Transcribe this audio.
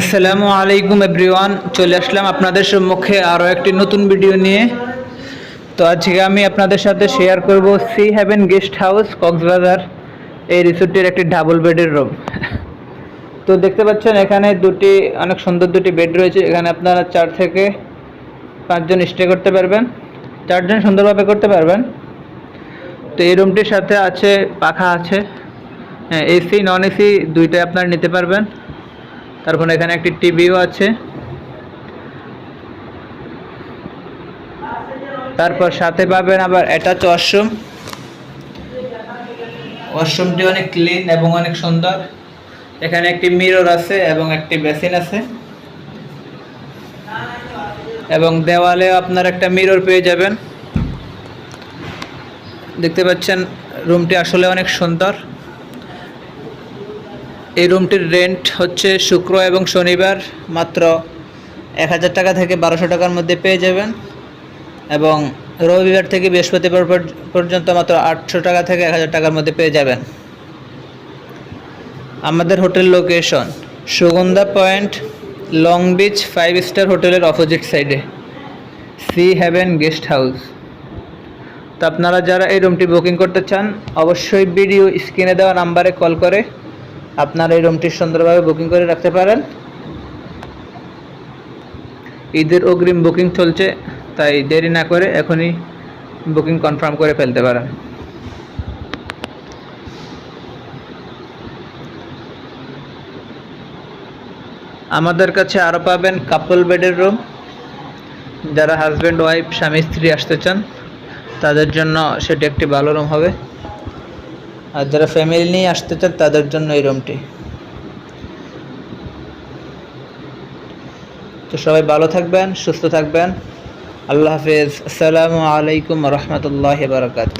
আসসালামু আলাইকুম এভরিওয়ান, চলে আসলাম আপনাদের সম্মুখে আরও একটি নতুন ভিডিও নিয়ে। তো আজকে আমি আপনাদের সাথে শেয়ার করব Sea Haven guest house Cox's Bazar, এই রিসোর্টটির একটি ডাবল বেডের রুম তো দেখতে পাচ্ছেন এখানে দুটি, অনেক সুন্দর দুটি বেড রয়েছে, এখানে আপনারা চার থেকে পাঁচজন স্টে করতে পারবেন, চারজন সুন্দরভাবে করতে পারবেন। তো এই রুমটির সাথে আছে, পাখা আছে হ্যাঁ এসি নন এসি দুইটাই আপনারা নিতে পারবেন। তারপর এখানে একটি টিভিও আছে। তারপর সাথে পাবেন আবার অ্যাটাচ ওয়াশরুম ওয়াশরুমটি অনেক ক্লিন এবং অনেক সুন্দর। এখানে একটি মিরর আছে এবং একটি বেসিন আছে। এবং দেওয়ালে আপনার একটা মিরর পেয়ে যাবেন। দেখতে পাচ্ছেন রুমটি আসলে অনেক সুন্দর। এই রুমটির রেন্ট হচ্ছে শুক্র এবং শনিবার মাত্র এক হাজার টাকা থেকে বারোশো টাকার মধ্যে পেয়ে যাবেন এবং রবিবার থেকে বৃহস্পতিবার পর- পর্যন্ত মাত্র আটশো টাকা থেকে এক হাজার টাকার মধ্যে পেয়ে যাবেন। আমাদের hotel location Sugandha point, Long Beach five star হোটেলের অপোজিট সাইডে সি হ্যাভেন গেস্ট হাউস। তো আপনারা যারা এই রুমটি বুকিং করতে চান, অবশ্যই ভিডিও স্ক্রিনে দেওয়া নাম্বারে কল করে আপনারা এই রুমটি সুন্দরভাবে বুকিং করে রাখতে পারেন। ঈদের অগ্রিম বুকিং চলছে, তাই দেরি না করে এখনই বুকিং কনফার্ম করে ফেলতে পারেন। আমাদের কাছে আরও পাবেন কাপল বেডের রুম যারা হাজব্যান্ড ওয়াইফ স্বামী, স্ত্রী আসতে চান, তাদের জন্য সেটি একটি ভালো রুম হবে। আর যারা ফ্যামিলি নিয়ে আসতে চান, তাদের জন্য এই রুমটি তো সবাই ভালো থাকবেন, সুস্থ থাকবেন। আল্লাহ হাফেজ। আসসালামু আলাইকুম রহমতুল্লাহ বারকাত